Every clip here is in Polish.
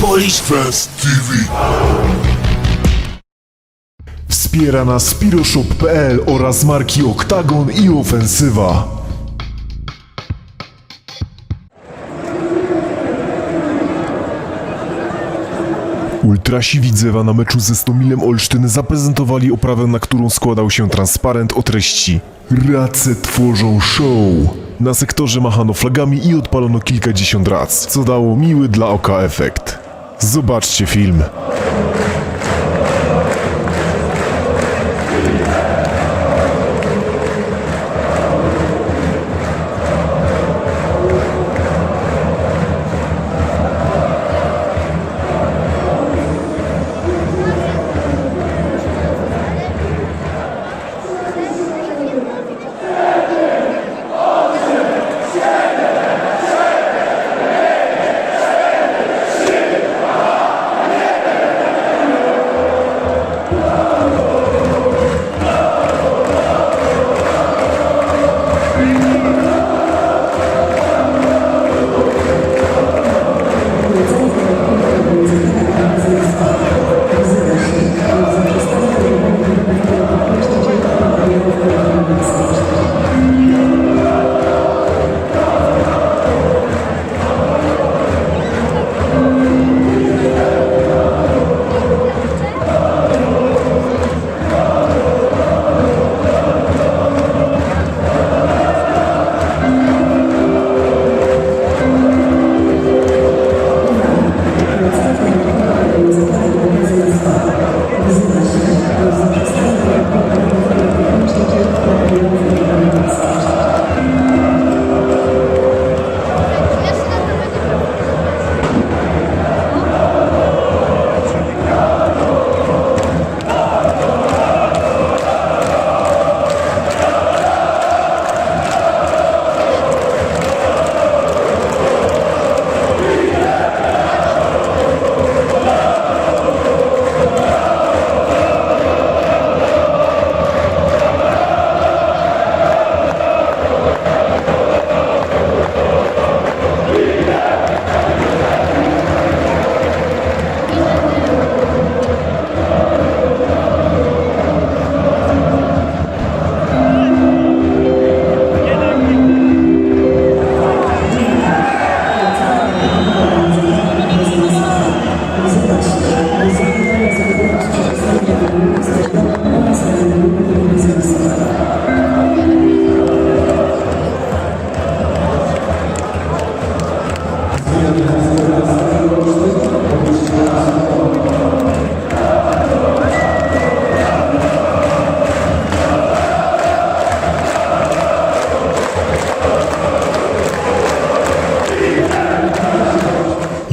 Polish Fest TV. Wspiera nas Piroshop.pl oraz marki Oktagon i Ofensywa. Ultrasi Widzewa na meczu ze Stomilem Olsztyn zaprezentowali oprawę, na którą składał się transparent o treści Race tworzą show. Na sektorze machano flagami i odpalono kilkadziesiąt rac, co dało miły dla oka efekt. Zobaczcie film.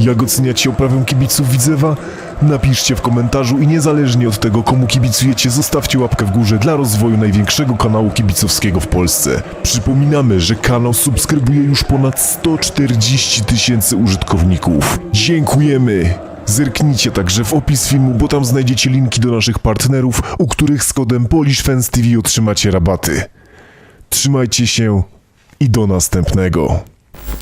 Jak oceniacie oprawę kibiców Widzewa? Napiszcie w komentarzu i niezależnie od tego, komu kibicujecie, zostawcie łapkę w górze dla rozwoju największego kanału kibicowskiego w Polsce. Przypominamy, że kanał subskrybuje już ponad 140 tysięcy użytkowników. Dziękujemy! Zerknijcie także w opis filmu, bo tam znajdziecie linki do naszych partnerów, u których z kodem PolishFans TV otrzymacie rabaty. Trzymajcie się i do następnego.